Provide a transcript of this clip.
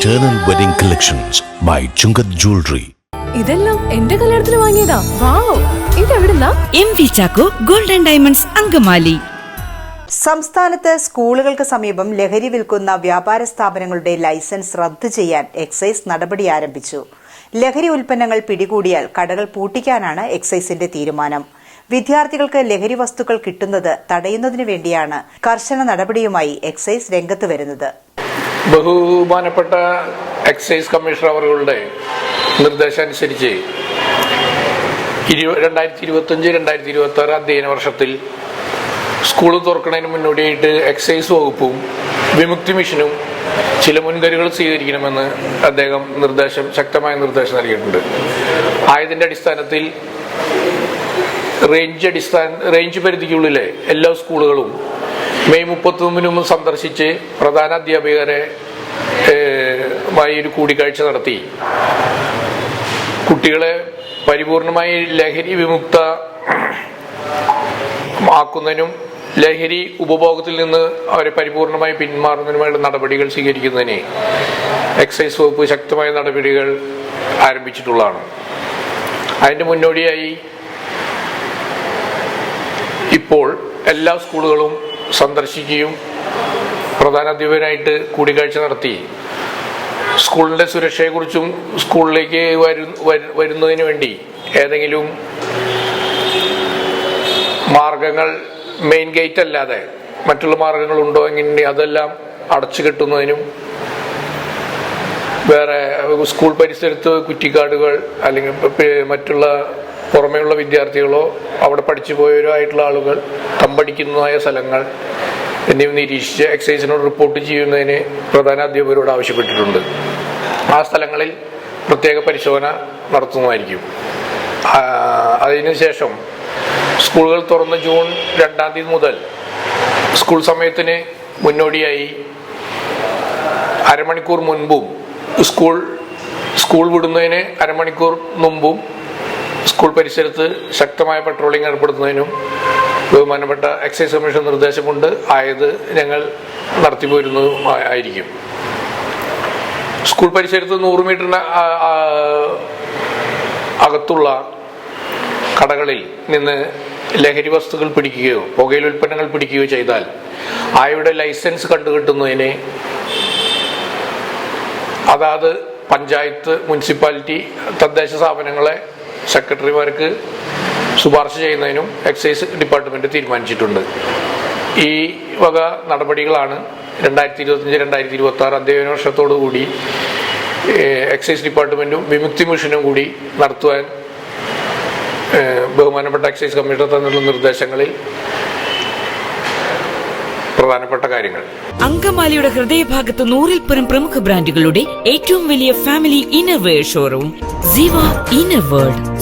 Eternal Wedding Collections by Chungath Jewelry. ഇതെല്ലാം എന്റെ കല്യാണത്തിന് വാങ്ങിയതാ. Wow ഇതെവിടുന്നാ? M V Chacko golden diamonds Angamaly. സംസ്ഥാനത്ത് സ്കൂളുകൾക്ക് സമീപം ലഹരി വിൽക്കുന്ന വ്യാപാര സ്ഥാപനങ്ങളുടെ ലൈസൻസ് റദ്ദു ചെയ്യാൻ എക്സൈസ് നടപടി ആരംഭിച്ചു. ലഹരി ഉൽപ്പന്നങ്ങൾ പിടികൂടിയാൽ കടകൾ പൂട്ടിക്കാനാണ് എക്സൈസിന്റെ തീരുമാനം. വിദ്യാർത്ഥികൾക്ക് ലഹരി വസ്തുക്കൾ കിട്ടുന്നത് തടയുന്നതിനു വേണ്ടിയാണ് കർശന നടപടിയുമായി എക്സൈസ് രംഗത്ത് വരുന്നത്. ബഹുമാനപ്പെട്ട എക്സൈസ് കമ്മീഷണർ അവരുടെ നിർദ്ദേശമനുസരിച്ച് ഇരു രണ്ടായിരത്തി ഇരുപത്തഞ്ച് രണ്ടായിരത്തി ഇരുപത്തി ആറ് അധ്യയന വർഷത്തിൽ സ്കൂൾ തുറക്കുന്നതിന് മുന്നോടിയായിട്ട് എക്സൈസ് വകുപ്പും വിമുക്തി മിഷനും ചില മുൻകരുകൾ സ്വീകരിക്കണമെന്ന് അദ്ദേഹം നിർദ്ദേശം ശക്തമായ നിർദ്ദേശം നൽകിയിട്ടുണ്ട്. ആയതിന്റെ അടിസ്ഥാനത്തിൽ റേഞ്ച് അടിസ്ഥാന റേഞ്ച് പരിധിക്കുള്ളിലെ എല്ലാ സ്കൂളുകളും മെയ് മുപ്പത്തൊന്നിന് സന്ദർശിച്ച് പ്രധാന അധ്യാപകരെ ഒരു കൂടിക്കാഴ്ച നടത്തി. കുട്ടികളെ പരിപൂർണമായി ലഹരി വിമുക്ത ആക്കുന്നതിനും ലഹരി ഉപഭോഗത്തിൽ നിന്ന് അവരെ പരിപൂർണമായി പിന്മാറുന്നതിനുമായുള്ള നടപടികൾ സ്വീകരിക്കുന്നതിന് എക്സൈസ് വകുപ്പ് ശക്തമായ നടപടികൾ ആരംഭിച്ചിട്ടുള്ളതാണ്. അതിന്റെ മുന്നോടിയായി ഇപ്പോൾ എല്ലാ സ്കൂളുകളും സന്ദർശിക്കുകയും പ്രധാന അധ്യാപകനായിട്ട് കൂടിക്കാഴ്ച നടത്തി. സ്കൂളിന്റെ സുരക്ഷയെക്കുറിച്ചും സ്കൂളിലേക്ക് വരു വരു- വരുന്നതിന് വേണ്ടി ഏതെങ്കിലും മാർഗങ്ങൾ മെയിൻ ഗേറ്റ് അല്ലാതെ മറ്റുള്ള മാർഗങ്ങൾ ഉണ്ടോ എങ്ങനെ അതെല്ലാം അടച്ചു കെട്ടുന്നതിനും വേറെ സ്കൂൾ പരിസരത്ത് കുറ്റിക്കാടുകൾ അല്ലെങ്കിൽ മറ്റുള്ള പുറമേയുള്ള വിദ്യാർത്ഥികളോ അവിടെ പഠിച്ചു പോയവരോ ആയിട്ടുള്ള ആളുകൾ തമ്പടിക്കുന്നതായ സ്ഥലങ്ങൾ എന്നിവ നിരീക്ഷിച്ച് എക്സൈസിനോട് റിപ്പോർട്ട് ചെയ്യുന്നതിന് പ്രധാന അധ്യാപകരോട് ആവശ്യപ്പെട്ടിട്ടുണ്ട്. ആ സ്ഥലങ്ങളിൽ പ്രത്യേക പരിശോധന നടത്തുന്നതായിരിക്കും. അതിനുശേഷം സ്കൂളുകൾ തുറന്ന് ജൂൺ രണ്ടാം തീയതി മുതൽ സ്കൂൾ സമയത്തിന് മുന്നോടിയായി അരമണിക്കൂർ മുൻപും സ്കൂൾ സ്കൂൾ വിടുന്നതിന് അരമണിക്കൂർ മുമ്പും സ്കൂൾ പരിസരത്ത് ശക്തമായ പട്രോളിംഗ് ഏർപ്പെടുത്തുന്നതിനും ബഹുമാനപ്പെട്ട എക്സൈസ് കമ്മീഷൻ നിർദ്ദേശമുണ്ട്. ആയത് ഞങ്ങൾ നടത്തിപ്പോരുന്നതും ആയിരിക്കും. സ്കൂൾ പരിസരത്ത് നൂറ് മീറ്ററിന് അകത്തുള്ള കടകളിൽ നിന്ന് ലഹരി വസ്തുക്കൾ പിടിക്കുകയോ പുകയിൽ ഉൽപ്പന്നങ്ങൾ പിടിക്കുകയോ ചെയ്താൽ ആയുടെ ലൈസൻസ് കണ്ടുകിട്ടുന്നതിന് അതാത് പഞ്ചായത്ത് മുനിസിപ്പാലിറ്റി തദ്ദേശ സ്ഥാപനങ്ങളെ സെക്രട്ടറിമാർക്ക് ശുപാർശ ചെയ്യുന്നതിനും എക്സൈസ് ഡിപ്പാർട്ട്മെന്റ് തീരുമാനിച്ചിട്ടുണ്ട്. ഈ വക നടപടികളാണ് രണ്ടായിരത്തി ഇരുപത്തിയഞ്ച് രണ്ടായിരത്തി ഇരുപത്തി ആറ് അധ്യയന വർഷത്തോടുകൂടി എക്സൈസ് ഡിപ്പാർട്ട്മെന്റും വിമുക്തി മിഷനും കൂടി നടത്തുവാൻ ബഹുമാനപ്പെട്ട എക്സൈസ് കമ്മീഷണർ തന്നിട്ടുള്ള നിർദ്ദേശങ്ങളിൽ കാര്യങ്ങൾ. അങ്കമാലിയുടെ ഹൃദയഭാഗത്ത് നൂറിൽ പരം പ്രമുഖ ബ്രാൻഡുകളുടെ ഏറ്റവും വലിയ family innerwear showroom Jeeva inner world